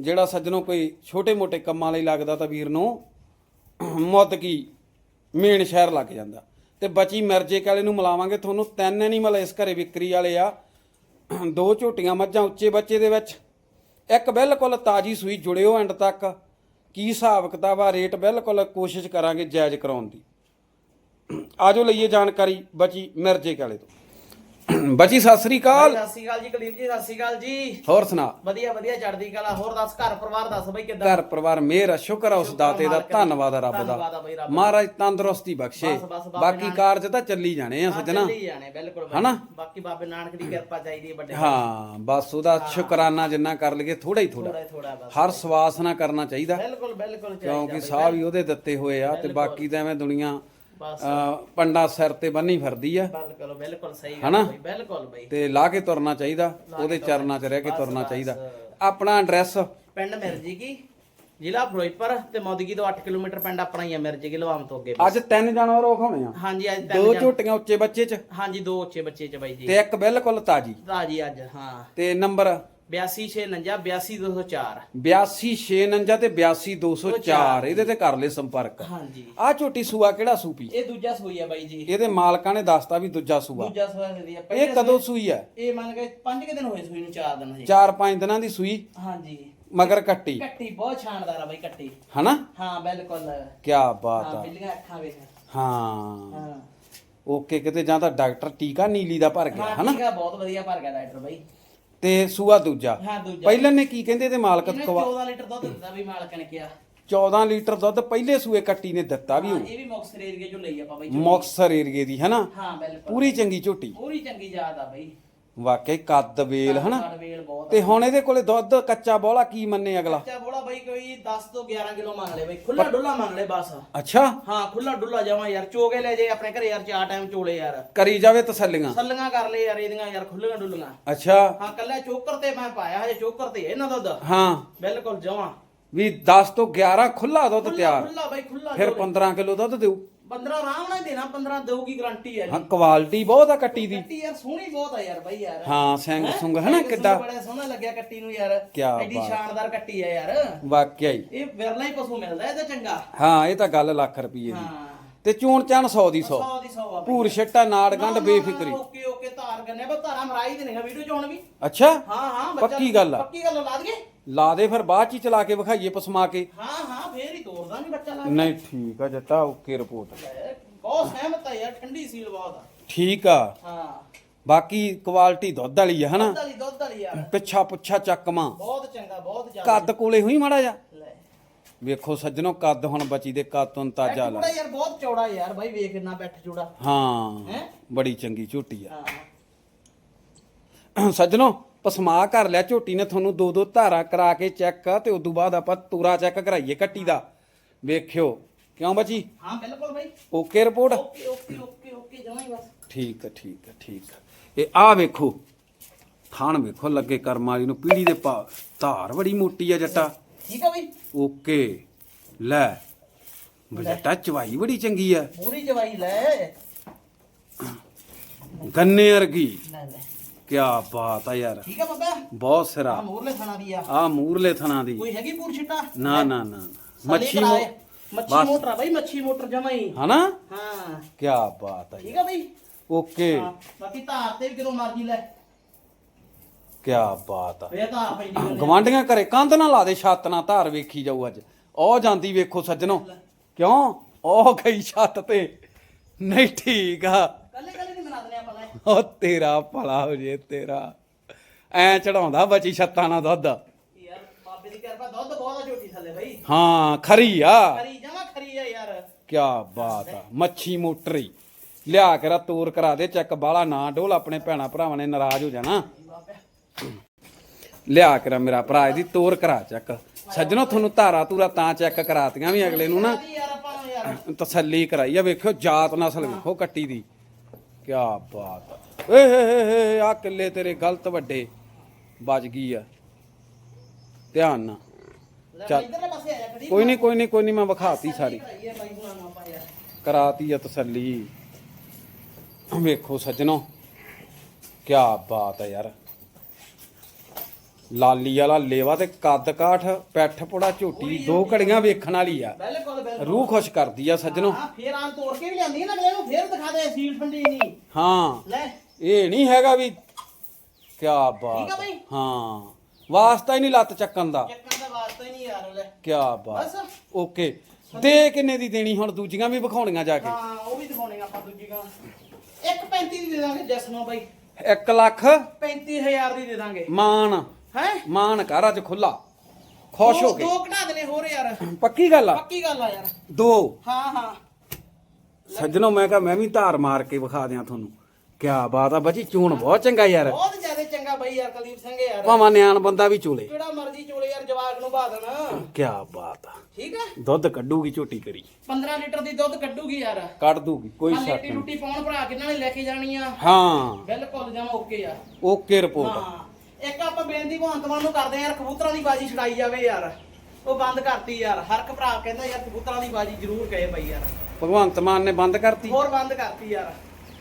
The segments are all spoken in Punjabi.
ਜਿਹੜਾ ਸੱਜਣੋ ਕੋਈ ਛੋਟੇ-ਮੋਟੇ ਕੰਮਾਂ ਲਈ ਲੱਗਦਾ ਤਾਂ ਵੀਰ ਨੂੰ ਮੁੱਦਕੀ ਮੇਨ ਸ਼ਹਿਰ ਲੱਗ ਜਾਂਦਾ। ਤੇ ਬਚੀ ਮਿਰਜੇ ਕਾਲੇ ਨੂੰ ਮਿਲਾਵਾਂਗੇ। ਤੁਹਾਨੂੰ ਤਿੰਨ ਐਨੀਮਲ ਇਸ ਘਰੇ ਵਿਕਰੀ ਵਾਲੇ ਆ। ਦੋ ਝੋਟੀਆਂ ਮੱਝਾਂ ਉੱਚੇ ਬੱਚੇ ਦੇ ਵਿੱਚ। ਇੱਕ ਬਿਲਕੁਲ ਤਾਜੀ ਸੂਈ ਜੁੜਿਓ ਐਂਡ ਤੱਕ। ਕੀ ਹਿਸਾਬ ਕਿਤਾਬ ਆ? ਰੇਟ ਬਿਲਕੁਲ ਕੋਸ਼ਿਸ਼ ਕਰਾਂਗੇ ਜਾਇਜ਼ ਕਰਾਉਣ ਦੀ। ਆਜੋ ਲਈਏ ਜਾਣਕਾਰੀ ਬਚੀ ਮਿਰਜੇ ਕਾਲੇ ਤੋਂ। ਬਚੀ ਸਤਿ ਸ੍ਰੀ ਅਕਾਲ। ਸਤਿ ਸ਼੍ਰੀ ਅਕਾਲ ਜੀ ਕੁਲਦੀਪ ਜੀ ਸਤਿ ਸ਼੍ਰੀ ਅਕਾਲ ਜੀ। ਹੋਰ ਸੁਣਾ। ਵਧੀਆ ਵਧੀਆ ਚੜਦੀ ਕਲਾ। ਹੋਰ ਦੱਸ ਘਰ ਪਰਿਵਾਰ ਦੱਸ ਬਈ ਕਿੱਦਾਂ? ਘਰ ਪਰਿਵਾਰ ਮੇਰ ਸ਼ੁਕਰ ਆ ਉਸ ਦਾਤੇ ਦਾ। ਧੰਨਵਾਦ ਆ ਰੱਬ ਧੰਨਵਾਦ ਆ ਦਾ ਬਈ ਰੱਬ ਦਾ। ਮਹਾਰਾਜ ਤੰਦਰੁਸਤੀ ਬਖਸ਼ੇ। ਬਸ, ਬਸ, ਬਾਬੇ ਬਾਕੀ ਨਾਨਕ- ਕਾਰਜ ਤਾਂ ਚੱਲੀ ਜਾਣੇ ਆ ਸੱਜਣਾ। ਚੱਲੀ ਜਾਣੇ ਬਿਲਕੁਲ ਬਈ। ਹਨਾ? ਬਾਕੀ ਬਾਬੇ ਨਾਨਕ ਦੀ ਕਿਰਪਾ ਚਾਹੀਦੀ ਹੈ ਵੱਡੇ ਹਾਂ ਬਸ ਉਹਦਾ ਸ਼ੁਕਰਾਨਾ ਜਿੰਨਾ ਕਰ ਲਈਏ ਥੋੜਾ ਹੀ ਥੋੜਾ ਥੋੜਾ ਥੋੜਾ ਬਸ। ਹਰ ਸਵਾਸ ਨਾ ਕਰਨਾ ਚਾਹੀਦਾ। ਬਿਲਕੁਲ ਬਿਲਕੁਲ ਚਾਹੀਦਾ ਕਿਉਂਕਿ। ਸਾਹ ਵੀ ਉਹਦੇ ਦਿੱਤੇ ਹੋਏ ਆ ਤੇ ਬਾਕੀ ਤਾਂ ਐਵੇਂ ਦੁਨੀਆ ਪੰਡਾ ਸਿਰ ਤੇ ਬੰਨੀ ਫਿਰਦੀ ਆ। ਬਿਲਕੁਲ ਬਿਲਕੁਲ ਸਹੀ ਹਨਾ? ਬਿਲਕੁਲ ਬਈ। ਤੇ ਲਾ ਕੇ ਤੁਰਨਾ ਚਾਹੀਦਾ ਉਹਦੇ ਚਰਨਾਂ 'ਚ ਰਹਿ ਕੇ ਤੁਰਨਾ ਚਾਹੀਦਾ। ਆਪਣਾ ਐਡਰੈਸ? ਪਿੰਡ ਮਿਰਜੀ ਕੀ? ਜ਼ਿਲ੍ਹਾ ਫਿਰੋਜ਼ਪੁਰ ਤੇ ਮੌਦਗੀ ਤੋਂ 8 ਕਿਲੋਮੀਟਰ ਪਿੰਡ ਆਪਣਾ ਹੀ ਹੈ ਮਿਰਜੀ ਕੀ ਲਵਾਮ ਤੋਂ ਅੱਗੇ ਅੱਜ ਤਿੰਨ ਜਾਨਵਰ ਵਿਖਾਉਣੇ ਆ? ਹਾਂਜੀ ਅੱਜ ਤਿੰਨ ਦੋ ਝੋਟੀਆਂ ਉੱਚੇ ਬੱਚੇ 'ਚ? ਹਾਂਜੀ ਦੋ ਉੱਚੇ ਬੱਚੇ ਚ ਬਾਈ ਜੀ। ਤੇ ਇੱਕ ਬਿਲਕੁਲ ਤਾਜੀ। ਰਾਜੀ ਅੱਜ ਹਾਂ। ਤੇ ਨੰਬਰ? 8269 82204 8269 ਤੇ 82204 ਇਹਦੇ ਤੇ ਕਰ ਲੈ ਸੰਪਰਕ। ਹਾਂਜੀ। ਆ ਝੋਟੀ ਸੂਆ ਕਿਹੜਾ ਸੂਪੀ ਇਹ ਦੂਜਾ ਸੂਈ ਆ ਬਾਈ ਜੀ। ਇਹਦੇ ਮਾਲਕਾਂ ਨੇ ਦੱਸਤਾ ਵੀ ਦੂਜਾ ਸੂਆ। ਦੂਜਾ ਸੂਆ ਦੀ ਆ ਇਹ ਕਦੋਂ ਸੂਈ ਹੈ ਇਹ ਮੰਨ ਕੇ 5 ਕਿ ਦਿਨ ਹੋਏ ਸੂਈ ਨੂੰ 4 ਦਿਨ ਜੀ 4-5 ਦਿਨਾਂ ਦੀ ਸੂਈ ਹਾਂਜੀ। ਮਗਰ ਕੱਟੀ। ਕੱਟੀ ਬਹੁਤ ਸ਼ਾਨਦਾਰ ਆ ਬਾਈ ਕੱਟੀ। ਹਨਾ? ਹਾਂ ਬਿਲਕੁਲ। ਕੀ ਬਾਤ ਹਾਂ ਆ ਬਿੱਲੀਆਂ ਅੱਖਾਂ ਵੇਖ। ਹਾਂ। ਹਾਂ। ਓਕੇ ਕਿਤੇ ਜਾਂ ਤਾਂ ਡਾਕਟਰ ਟੀਕਾ ਨੀਲੀ ਦਾ ਭਰ ਗਿਆ ਹਨਾ? ਆ ਬਹੁਤ ਵਧੀਆ ਭਰ ਗਿਆ ਡਾਕਟਰ ਬਾਈ। ਤੇ ਸੂਆ ਦੂਜਾ। ਹਾਂ ਦੂਜਾ। ਪਹਿਲਾਂ ਨੇ ਕੀ ਕਹਿੰਦੇ ਤੇ ਮਾਲਕ ਇਹਨੇ ਕਵਾ 14 ਲੀਟਰ ਦੁੱਧ ਦਿੱਤਾ ਵੀ ਮਾਲਕ ਨੇ ਕਿਹਾ। 14 ਲੀਟਰ ਦੁੱਧ ਪਹਿਲੇ ਸੂਏ ਕੱਟੀ ਨੇ ਦਿੱਤਾ ਵੀ ਹਾਂ, ਉਹ। ਇਹ ਵੀ ਮੁਕਸਰ ਏਰੀਏ ਚੋਂ ਲਈ ਆਪਾਂ ਬਾਈ ਮੁਕਤਸਰ ਏਰੀਏ ਦੀ ਹਨਾ? ਹਾਂ ਬਿਲਕੁਲ। ਪੂਰੀ ਚੰਗੀ ਝੋਟੀ। ਪੂਰੀ ਚੰਗੀ ਯਾਦ ਆ ਬਾਈ। ਵਾਕਈ ਕੱਦ ਵੇਲ ਹਨਾ? ਵੇਲ ਬਹੁਤ ਆ। ਤੇ ਹੁਣ ਇਹਦੇ ਕੋਲੇ ਦੁੱਧ ਕੱਚਾ ਬੋਲਾ ਕੀ ਮੰਨੇ ਅਗਲਾ? ਬੋਲਾ ਬਾਈ ਕੋਈ 10 ਤੋਂ 11 ਕਿਲੋ ਮੰਗ ਲੈ ਬਾਈ। ਖੁੱਲਾ ਡੁੱਲਾ ਮੰਗ ਲੈ ਬਸ। ਅੱਛਾ। ਹਾਂ ਖੁੱਲਾ ਡੁੱਲਾ ਜਾਵਾਂ ਯਾਰ ਚੋਗੇ ਲੈ ਜੇ ਆਪਣੇ ਘਰੇ ਯਾਰ ਚਾਰ ਟਾਈਮ ਚੋਲੇ ਯਾਰ। ਕਰੀ ਜਾਵੇ ਤਸੱਲੀਆਂ ਸੱਲੀਆਂ। ਕਰ ਲੈ ਯਾਰ ਇਹਦੀਆਂ ਯਾਰ ਖੁੱਲੀਆਂ ਡੁੱਲੀਆਂ ਅੱਛਾ। ਹਾਂ ਕੱਲਾ ਚੋਕਰ ਤੇ ਮੈਂ ਪਾਇਆ ਹਜੇ ਚੋਕਰ ਤੇ ਇਹਨਾਂ ਦੁੱਧ। ਹਾਂ। ਬਿਲਕੁਲ ਜਵਾਂ ਵੀ 10 ਤੋਂ 11 ਖੁੱਲਾ ਦੁੱਧ ਤਿਆਰ। ਖੁੱਲਾ ਬਾਈ ਖੁੱਲਾ ਫਿਰ 15 ਕਿਲੋ ਦੁੱਧ ਦਿਓ। 15 ਆਰਾਮ ਨਾਲ ਦੇਣਾ 15 ਦੇਊਗੀ ਗਾਰੰਟੀ ਹੈ ਹਾਂ ਕੁਆਲਿਟੀ ਬਹੁਤ ਆ ਕੱਟੀ ਦੀ। ਕੱਟੀ ਯਾਰ ਸੋਹਣੀ ਬਹੁਤ ਆ ਯਾਰ ਬਾਈ ਯਾਰ। ਹਾਂ ਸਿੰਘ ਸੁੰਗ ਹਨਾ ਸਿੰਘ ਕਿੱਡਾ ਬੜਾ ਸੋਹਣਾ ਲੱਗਿਆ ਕੱਟੀ ਨੂੰ ਯਾਰ। ਕਿਆ ਐਡੀ ਬਾਤ। ਸ਼ਾਨਦਾਰ ਕੱਟੀ ਆ ਯਾਰ। ਵਾਕਿਆ ਹੀ। ਇਹ ਵਿਰਲਾ ਹੀ ਪਸ਼ੂ ਮਿਲਦਾ ਇਹਦਾ ਚੰਗਾ। ਹਾਂ ਇਹ ਤਾਂ ਗੱਲ ਲੱਖ ਰੁਪਏ ਦੀ। ਹਾਂ। ਤੇ ਚੂਣ ਚਾਣ 100 ਦੀ 100 100 ਦੀ 100 ਆ ਬਾਈ। ਪੂਰ ਛੱਟਾ ਨਾੜ ਗੰਢ ਬੇਫਿਕਰੀ। ਓਕੇ ਓਕੇ ਧਾਰ ਗੰਨੇ ਬਸ ਧਾਰਾ ਮਰਾਈ ਤੇ ਨਹੀਂਗਾ ਵੀਡੀਓ ਚ ਹੁਣ ਵੀ। ਅੱਛਾ? ਹਾਂ ਹਾਂ ਬੱਚਾ- ਪੱਕੀ ਗੱਲ ਆ। ਪੱਕੀ ਗੱਲ ਲਾ ਦਈਏ। ਲਾ ਦੇ ਫਿਰ ਬਾਅਦ ਚ ਹੀ ਚਲਾ ਕੇ ਵਿਖਾਈਏ ਪਸਮਾ ਕੇ। ਹਾਂ। ਤੋੜਦਾ ਨਹੀਂ ਬੱਚਾ ਲਾ ਨਹੀਂ ਠੀਕ ਆ ਜੱਟਾ ਓਕੇ ਰਿਪੋਰਟ। ਬਹੁਤ ਸਹਿਮਤ ਆ ਯਾਰ ਠੰਡੀ ਸੀਲ ਬਹੁਤ ਆ। ਠੀਕ ਆ। ਹਾਂ। ਬਾਕੀ ਕੁਆਲਿਟੀ ਦੁੱਧ ਵਾਲੀ ਆ ਹਨਾ? ਦੁੱਧ ਵਾਲੀ ਦੁੱਧ ਵਾਲੀ ਯਾਰ ਪਿੱਛਾ ਪੁੱਛਾ ਚੱਕਮਾ ਬਹੁਤ ਚੰਗਾ ਬਹੁਤ ਜ਼ਿਆਦਾ। ਕੱਦ ਕੋਲੇ ਹੋਈ ਮਾੜਾ ਜਾ ਲੈ। ਵੇਖੋ ਸੱਜਣੋ ਕੱਦ ਹੁਣ ਬਚੀ ਦੇ ਕੱਦ ਤੋਂ ਤਾਜਾ ਲਾ ਯਾਰ ਬਹੁਤ ਚੌੜਾ ਯਾਰ ਬਾਈ ਵੇਖ ਨਾ ਬੈਠ ਚੂੜਾ। ਹਾਂ ਹੈਂ? ਬੜੀ ਚੰਗੀ ਝੋਟੀ ਆ। ਹਾਂ। ਸੱਜਣੋ ਪਸਮਾ ਕਰ ਲਿਆ ਝੋਟੀ ਨੇ ਤੁਹਾਨੂੰ ਦੋ ਦੋ ਧਾਰਾ ਕਰਾ ਕੇ ਚੈੱਕ ਤੇ ਉਦੋਂ ਬਾਅਦ ਆਪਾਂ ਤੂਰਾ ਚੈੱਕ ਕਰਾਈਏ ਕੱਟੀ ਦਾ। ਵੇਖਿਓ। ਕਿਉਂ ਬਚੀ ਹਾਂ ਬਿਲਕੁਲ ਬਾਈ। Okay report? Okay okay okay okay ਜਮਾਂ ਹੀ ਬਸ। ਠੀਕ ਹੈ ਠੀਕ ਹੈ ਠੀਕ ਹੈ। ਇਹ ਆ ਵੇਖੋ। ਥਾਣ ਵੇਖੋ ਲੱਗੇ ਕਰਮ ਵਾਲੀ ਨੂੰ ਪੀੜੀ ਦੇ ਪਾ ਧਾਰ ਬੜੀ ਮੋਟੀ ਆ ਜੱਟਾ। ਠੀਕ ਆ ਬਈ। ਓਕੇ ਲੈ। ਬਜਟਾ ਚਵਾਈ ਬੜੀ ਚੰਗੀ ਆ। ਪੂਰੀ ਜਵਾਈ ਲੈ। ਗੰਨੇ ਵਰਗੀ। ਲੈ ਲੈ। ਕੀ ਬਾਤ ਆ ਯਾਰ। ਠੀਕ ਆ ਬਾਬਾ। ਬਹੁਤ ਸਿਰਾ। ਆ ਮੋਰਲੇ ਖਾਣਾ ਦੀ ਆ। ਆ ਮੂਰਲੇ ਥਣਾ ਦੀ। ਕੋਈ ਹੈਗੀ ਪੂਰ ਛਿੱਟਾ ਨਾ ਨਾ ਨਾ। ਨਾ। ਬਸ। ਮੋਟਰ ਆ ਬਾਈ ਮੱਛੀ ਮੋਟਰ ਜਮਾ ਹੀ। ਹਨਾ? ਹਾਂ। ਕੀ ਬਾਤ ਆ ਠੀਕ ਆ ਬਾਈ? ਓਕੇ। ਹਾਂ। ਬਾਕੀ ਧਾਰ ਤੇ ਵੀ ਕਿਦੋਂ ਮਰਜ਼ੀ ਲੈ। ਕੀ ਬਾਤ ਆ। ਫੇਰ ਧਾਰ ਪੈਂਦੀ ਉਹਨੇ ਗਵਾਂਡੀਆਂ ਘਰੇ ਕੰਧ ਨਾ ਲਾ ਦੇ ਛੱਤ ਨਾਲ ਧਾਰ ਵੇਖੀ ਜਾਊ ਅੱਜ। ਉਹ ਜਾਂਦੀ ਵੇਖੋ ਸੱਜਣੋ। ਕਿਉਂ? ਉਹ ਗਈ ਛੱਤ ਤੇ। ਨਹੀਂ ਠੀਕ ਆ। ਕੱਲੇ ਕੱਲੇ ਨਹੀਂ ਬਣਾ ਦਨੇ ਆਪਾਂ ਲੈ। ਉਹ ਤੇਰਾ ਭਲਾ ਹੋ ਜੇ ਤੇਰਾ। ਐ ਚੜਾਉਂਦਾ ਬਚੀ ਛੱਤਾਂ ਨਾਲ ਦੁੱਧ। ਦੁੱਧ ਬਹੁਤ ਝੋਟੀ ਥੱਲੇ ਬਾਈ। ਹਾਂ ਖਰੀ ਆ। ਖਰੀ ਜਮਾ ਖਰੀ ਆ ਯਾਰ। ਕੀ ਬਾਤ ਆ ਮੱਛੀ ਮੋਟਰੀ ਲਿਆ ਕੇ ਰਾ ਤੋਰ ਕਰਾ ਦੇ ਚੱਕ ਬਾਲਾ ਨਾ ਡੋਲ ਆਪਣੇ ਭੈਣਾ ਭਰਾਵਾਂ ਨੇ ਨਾਰਾਜ਼ ਹੋ ਜਾਣਾ। ਲਿਆ ਕੇ ਰਾ ਮੇਰਾ ਭਰਾ ਇਹਦੀ ਤੋਰ ਕਰਾ ਚੱਕ। ਸੱਜਣੋ ਤੁਹਾਨੂੰ ਧਾਰਾ ਧੂਰਾ ਤਾਂ ਚੈੱਕ ਕਰਾਤੀਆਂ ਵੀ ਅਗਲੇ ਨੂੰ ਨਾ। ਯਾਰ ਆਪਾਂ ਨੂੰ ਯਾਰ। ਤਸੱਲੀ ਕਰਾਈ ਆ ਵੇਖਿਓ ਜਾਤ ਨਸਲ ਵੇਖੋ ਕੱਟੀ ਦੀ। ਕੀ ਬਾਤ ਆ। ਏ ਹੇ ਹੇ ਹੇ ਆ ਕਿੱਲੇ ਤੇਰੇ ਗਲਤ ਵੱਡੇ। ਵੱਜ ਗਈ ਆ। ਧਿਆਨ ਨਾਲ। ਚੱਲ। ਆ ਕੋਈ ਨਹੀਂ ਕੋਈ ਨਹੀਂ ਕੋਈ ਨਹੀਂ ਮੈਂ ਵਿਖਾਤੀ ਸਾਰੀ। ਕਰਾਤੀ ਆ ਤਸੱਲੀ। ਵੇਖੋ ਸੱਜਣੋ ਕੀ ਬਾਤ ਹੈ ਯਾਰ। ਲਾਲੀ ਵਾਲਾ ਲੇਵਾ ਤੇ ਕੱਦ ਕਾਠ ਪੈਠ ਪੋੜਾ ਝੋਟੀ ਦੋ ਘੜੀਆਂ ਵੇਖਣ ਵਾਲੀ ਆ। ਰੂਹ ਖੁਸ਼ ਕਰਦੀ ਆ ਸੱਜਣੋ। ਹਾਂ ਫੇਰ ਆਂ ਤੋੜ ਕੇ ਵੀ ਹੈ ਨਾ ਅਗਲੇ ਨੂੰ ਫੇਰ ਦਿਖਾ ਦੇ ਸੀਲ ਠੰਡੀ ਨਹੀਂ। ਹਾਂ। ਲੈ। ਇਹ ਨਹੀਂ ਹੈਗਾ ਵੀ ਕੀ ਆ ਬਾਤ? ਹਾਂ। ਵਾਸਤਾ ਹੀ ਨਹੀਂ ਲੱਤ ਚੱਕਣ ਦਾ ਚੱਕਣ ਦਾ ਵਾਸਤਾ ਹੀ ਨਹੀਂ ਯਾਰ ਲੈ ਕੀ ਬਾਤ। ਬਸ। ਓਕੇ। ਦੇ ਕਿੰਨੇ ਦੀ ਦੇਣੀ ਹੁਣ? ਦੂਜੀਆਂ ਵੀ ਵਿਖਾਉਣੀਆਂ ਜਾ ਕੇ। ਹਾਂ ਉਹ ਵੀ ਦਿਖਾਉਣੇ ਆਪਾਂ ਦੂਜੀ ਗਾਂ 1.35 ਦੀ ਦੇ ਦਾਂਗੇ ਜਸਨੋ ਬਾਈ। 1 ਲੱਖ। 35000 ਦੀ ਦੇ ਦਾਂਗੇ। ਮਾਨ ਹੈ? ਮਾਨ ਘਰ ਅੱਜ ਖੁੱਲਾ ਖੁਸ਼ ਹੋ ਕੇ। ਦੋ ਘਟਾ ਦੇਣੇ ਹੋਰ ਯਾਰ। ਪੱਕੀ ਗੱਲ ਆ? ਪੱਕੀ ਗੱਲ ਆ ਯਾਰ। ਦੋ। ਹਾਂ ਹਾਂ। ਸੱਜਣੋ ਮੈਂ ਕਿਹਾ ਮੈਂ ਵੀ ਧਾਰ ਮਾਰ ਕੇ ਵਿਖਾ ਦਿਆਂ ਤੁਹਾਨੂੰ। ਕੀ ਬਾਤ ਆ ਬਾਜੀ ਚੂਣ ਬਹੁਤ ਚੰਗਾ ਯਾਰ। ਬਹੁਤ ਜ਼ਿਆਦਾ ਚੰਗਾ ਬਾਈ ਯਾਰ ਕੁਲਦੀਪ ਸਿੰਘ ਯਾਰ। ਭਾਵਾਂ ਨਿਆਣ ਬੰਦਾ ਵੀ ਚੋਲੇ। ਕਿਹੜਾ ਮਰਜ਼ੀ ਚੋਲੇ ਯਾਰ ਜਵਾਕ ਨੂੰ ਬਾ ਦੇਣਾ। ਕੀ ਬਾਤ ਆ। ਠੀਕ ਆ? ਦੁੱਧ ਕੱਢੂਗੀ ਝੋਟੀ ਕਰੀ 15 ਲੀਟਰ ਦੀ ਦੁੱਧ ਕੱਢੂਗੀ ਯਾਰ। ਕੱਢ ਦੂਗੀ ਕੋਈ ਸ਼ੱਕ ਨਹੀਂ। ਰੂਟੀ ਪਾਉਣ ਭਰਾ ਕਿੰਨਾਂ ਨੇ ਲੈ ਕੇ ਜਾਣੀ ਆ? ਹਾਂ। ਬਿਲਕੁਲ ਜਮਾ ਓਕੇ ਆ। Okay report. ਹਾਂ। ਇੱਕ ਆਪਾਂ ਬੇਨਤੀ ਭਗਵੰਤ ਨੂੰ ਕਰਦੇ ਆ ਯਾਰ ਕਬੂਤਰਾਂ ਦੀ ਬਾਜੀ ਛਡਾਈ ਜਾਵੇ ਯਾਰ। ਉਹ ਬੰਦ ਕਰਤੀ ਯਾਰ। ਹਰ ਇੱਕ ਭਰਾ ਕਹਿੰਦਾ ਯਾਰ ਕਬੂਤਰਾਂ ਦੀ ਬਾਜੀ ਜ਼ਰੂਰ ਕਹੇ ਬਈ ਯਾਰ। ਭਗਵੰਤ ਮਾਨ ਨੇ ਬੰਦ ਕਰਤੀ? ਹੋਰ ਬੰਦ ਕਰਤੀ ਯਾਰ।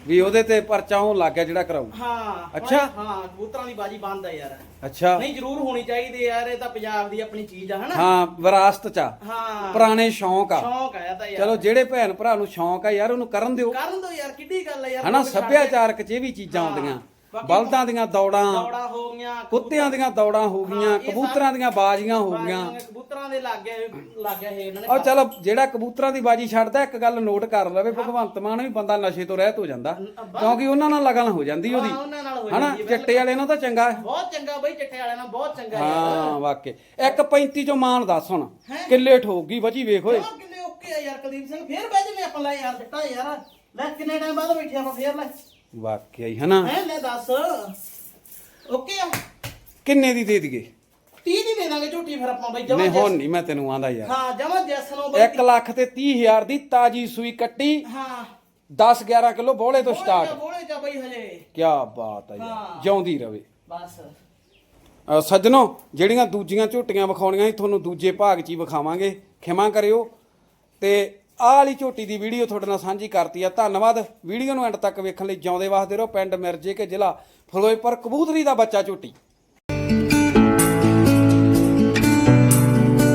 ਵੀ ਉਹਦੇ ਤੇ ਪਰਚਾ ਹੋਣ ਲੱਗ ਗਿਆ ਜਿਹੜਾ ਕਰਾਊ। ਹਾਂ ਅੱਛਾ। ਹਾਂ ਕਬੂਤਰਾਂ ਦੀ ਬਾਜੀ ਬੰਦ ਆ ਯਾਰ। ਅੱਛਾ। ਨਹੀਂ ਜ਼ਰੂਰ ਹੋਣੀ ਚਾਹੀਦੀ ਯਾਰ ਇਹ ਤਾਂ ਪੰਜਾਬ ਦੀ ਆਪਣੀ ਚੀਜ਼ ਆ ਹਨਾ? ਹਾਂ ਵਿਰਾਸਤ ਚ ਆ। ਹਾਂ। ਪੁਰਾਣੇ ਸ਼ੌਂਕ ਆ। ਸ਼ੌਂਕ ਆ ਇਹ ਤਾਂ ਯਾਰ। ਚਲੋ ਜਿਹੜੇ ਭੈਣ ਭਰਾ ਨੂੰ ਸ਼ੌਂਕ ਆ ਯਾਰ ਉਹਨੂੰ ਕਰਨ ਦਿਓ। ਕਰਨ ਦੋ ਯਾਰ ਕਿੱਡੀ ਗੱਲ ਆ ਯਾਰ। ਹਨਾ ਸੱਭਿਆਚਾਰਕ ਚ ਇਹ ਵੀ ਚੀਜ਼ਾਂ। ਆਉਂਦੀਆਂ। ਬਾਕੀ ਬਲਦਾਂ ਦੀਆਂ ਦੌੜਾਂ ਦੌੜਾਂ ਹੋ ਗਈਆਂ ਕੁੱਤਿਆਂ ਦੀਆਂ ਦੌੜਾਂ ਹੋ ਹਾਂ, ਗਈਆਂ ਕਬੂਤਰਾਂ ਦੀਆਂ ਬਾਜ਼ੀਆਂ ਹੋ ਗਈਆਂ। ਕਬੂਤਰਾਂ ਦੇ ਲੱਗ ਗਏ ਲੱਗ ਇਹ ਇਹਨਾਂ ਨੇ ਔਰ ਚਲੋ ਜਿਹੜਾ ਕਬੂਤਰਾਂ ਦੀ ਬਾਜੀ ਛੱਡਦਾ ਇੱਕ ਗੱਲ ਨੋਟ ਕਰ ਲਵੇ ਭਗਵੰਤ ਮਾਨ ਵੀ ਬੰਦਾ ਨਸ਼ੇ ਤੋਂ ਰਹਿਤ ਹੋ ਜਾਂਦਾ ਕਿਉਂਕਿ ਉਹਨਾਂ ਨਾਲ ਲਗਨ ਹੋ ਜਾਂਦੀ ਹਾਂ, ਉਹਦੀ। ਉਹਨਾਂ ਨਾਲ ਹੋ ਹਨਾ? ਜਾਂਦੀ ਹੈ, ਚਿੱਟੇ ਵਾਲੇ ਨਾਲ ਤਾਂ ਚੰਗਾ ਹੈ। ਬਹੁਤ ਚੰਗਾ ਬਈ ਚਿੱਟੇ ਵਾਲਿਆਂ ਨਾਲ ਬਹੁਤ ਚੰਗਾ ਯਾਰ ਹਾਂ ਵਾਕੇ ਇੱਕ 35 ਚੋਂ ਮਾਨ ਦੱਸ ਹੁਣ ਹੈਂ? ਕਿੱਲੇ ਠੋਕ ਗਈ ਵਜੀ ਵੇਖ ਓਏ। ਕਿੰਨੇ ਓਕੇ ਆ ਯਾਰ ਕੁਲਦੀਪ ਸਿੰਘ? ਫੇਰ ਬਹਿ ਜਨੇ ਆਪਾਂ ਲੈ ਯਾਰ ਚਿੱਟਾ ਯਾਰ। ਲੈ ਕਿੰਨੇ ਟਾਈਮ ਬਾਅਦ ਬੈਠੇ ਆਪਾਂ ਫੇਰ ਲੈ। ਵਾਕਿਆ ਹੀ ਹਨਾ? ਹੈ ਲੈ ਦੱਸ। ਓਕੇ ਆ। ਕਿੰਨੇ ਦੀ ਦੇ ਦਈਏ? 30 ਦੀ ਦੇ ਦਾਂਗੇ ਝੂਠੀ ਫਿਰ ਆਪਾਂ ਬਈ ਜਮਾ ਨਹੀਂ ਹੁਣ ਨਹੀਂ ਮੈਂ ਤੈਨੂੰ ਆਂਦਾ ਯਾਰ। ਹਾਂ ਜਮਾ ਜੈਸ ਨੂੰ ਬਈ। 1 ਲੱਖ ਤੇ 30 ਹਜ਼ਾਰ ਦੀ ਤਾਜੀ ਸੂਈ ਕੱਟੀ। ਹਾਂ। 10 11 ਕਿਲੋ ਬੋਲੇ ਤੋਂ ਸਟਾਰਟ ਬੋਲੇ ਜਾ ਬਈ ਹਜੇ। ਕੀ ਬਾਤ ਹੈ ਯਾਰ। ਜਿਉਂਦੀ ਰਵੇ। ਬਸ। ਸੱਜਣੋ ਜਿਹੜੀਆਂ ਦੂਜੀਆਂ ਝੋਟੀਆਂ ਵਿਖਾਉਣੀਆਂ ਸੀ ਤੁਹਾਨੂੰ ਦੂਜੇ ਭਾਗ 'ਚ ਹੀ ਵਿਖਾਵਾਂਗੇ। ਖਿਮਾ ਕਰਿਓ ਤੇ ਆਹ ਵਾਲੀ ਝੋਟੀ ਦੀ ਵੀਡੀਓ ਤੁਹਾਡੇ ਨਾਲ ਸਾਂਝੀ ਕਰਤੀ ਆ। ਧੰਨਵਾਦ। ਵੀਡੀਓ ਨੂੰ ਐਂਡ ਤੱਕ ਵੇਖਣ ਲਈ ਜਿਉਂਦੇ ਵਾਸਤੇ ਰਹੋ। ਪਿੰਡ ਮਿਰਜੇ ਕੇ ਜ਼ਿਲ੍ਹਾ ਫਿਰੋਜ਼ਪੁਰ ਕਬੂਤਰੀ ਦਾ ਬੱਚਾ ਝੋਟੀ।